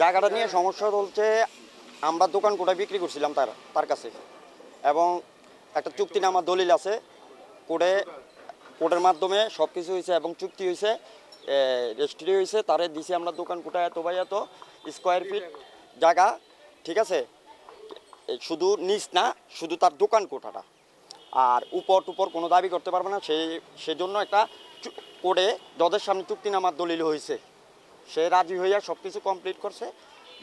জায়গাটা নিয়ে সমস্যা চলছে। আমরা দোকান কোটায় বিক্রি করছিলাম তার তার কাছে। এবং একটা চুক্তি চুক্তিনামা দলিল আছে। কোর্টে কোর্টের মাধ্যমে সব কিছু হয়েছে এবং চুক্তি হয়েছে। রেজিস্ট্রি হয়েছে, তারে দিছি আমরা দোকান কোটায় এত বাই এত স্কোয়ার ফিট জায়গা, ঠিক আছে? শুধু নিচ না, শুধু তার দোকান কোঠাটা। আর উপর টুপর কোনো দাবি করতে পারবে না, সেই, সেজন্য একটা কোর্টে জজের সামনে চুক্তিনামার দলিল হয়েছে। সে রাজি হইয়া সব কিছু কমপ্লিট করছে।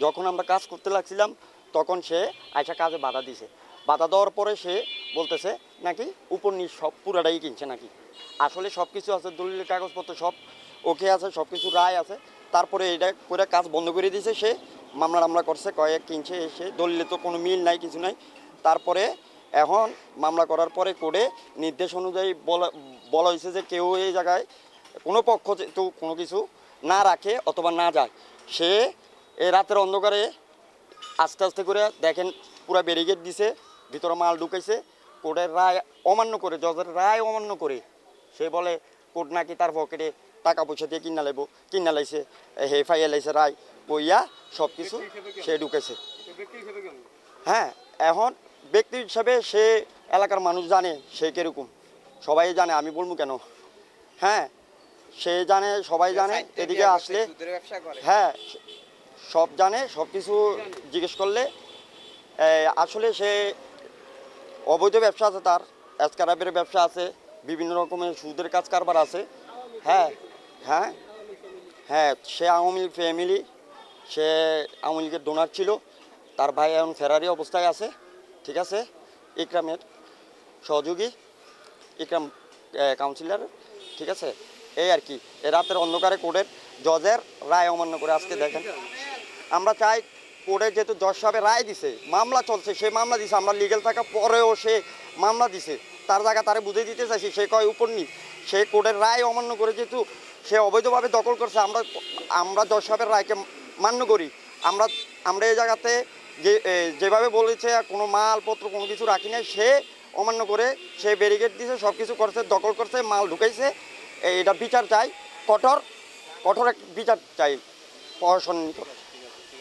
যখন আমরা কাজ করতে লাগছিলাম, তখন সে আয়সা কাজে বাধা দিছে। বাধা দেওয়ার পরে সে বলতেছে, নাকি উপর নিচ সব পুরাটাই কিনছে নাকি? আসলে সব কিছু আছে, দলিলের কাগজপত্র সব ওকে আছে সব কিছু রায় আছে। তারপরে এটা করে কাজ বন্ধ করে দিয়েছে সে। মামলা টামলা করছে, কয়েক কিনছে, এসে দলিলে তো কোনো মিল নাই, কিছু নাই। তারপরে এখন মামলা করার পরে কোর্টে নির্দেশ অনুযায়ী বলা বলা হয়েছে যে কেউ এই জায়গায় কোনো পক্ষ তো কোনো কিছু না রাখে অথবা না যায় সে এই রাতের অন্ধকারে আস্তে আস্তে করে দেখেন পুরো ব্যারিকেড দিছে ভিতরে মাল ঢুকেছে কোর্টের রায় অমান্য করে জজের রায় অমান্য করে সে বলে কোর্ট নাকি তার পকেটে টাকা পয়সা দিয়ে কিনা লাইব কিনা লাইছে হে ফাইয়া লাইছে রায় কইয়া সব কিছু সে ঢুকেছে হ্যাঁ এখন ব্যক্তি হিসাবে সে এলাকার মানুষ জানে সে কীরকম সবাই জানে আমি বলব কেন? হ্যাঁ সে জানে সবাই জানে এদিকে আসলে হ্যাঁ সব জানে সব কিছু জিজ্ঞেস করলে আসলে সে অবৈধ ব্যবসা আছে তার এসকারাবের ব্যবসা আছে বিভিন্ন রকমের সুদের কাজ কারবার আছে। হ্যাঁ হ্যাঁ হ্যাঁ সে আওয়ামী লীগ ফ্যামিলি সে আওয়ামী লীগের ডোনার ছিল তার ভাই এখন ফেরারি অবস্থায় আছে ঠিক আছে? ইকরামের সহযোগী ইকরাম কাউন্সিলর ঠিক আছে? এই আর কি রাতের অন্ধকারে কোর্টের জজের রায় অমান্য করে আজকে দেখেন। আমরা চাই কোর্টে যেহেতু জজ সাহেবের রায় দিছে, মামলা চলছে, সে মামলা দিছে, আমরা লিগেল থাকা পরেও সে মামলা দিছে, তার জায়গা তারে বুঝে দিতে চাইছি, সে কয় উপর নি। সে কোর্টের রায় অমান্য করে যেহেতু সে অবৈধভাবে দখল করছে, আমরা আমরা জজ সাহেবের রায়কে মান্য করি। আমরা আমরা এই জায়গাতে যে যেভাবে বলেছে কোনো মালপত্র, কোনো কিছু রাখি নাই, সে অমান্য করে সে ব্যারিকেড দিছে সব কিছু করছে, দখল করছে, মাল ঢুকাইছে এটা বিচার চাই। কঠোর কঠোর বিচার চাই। প্রশাসন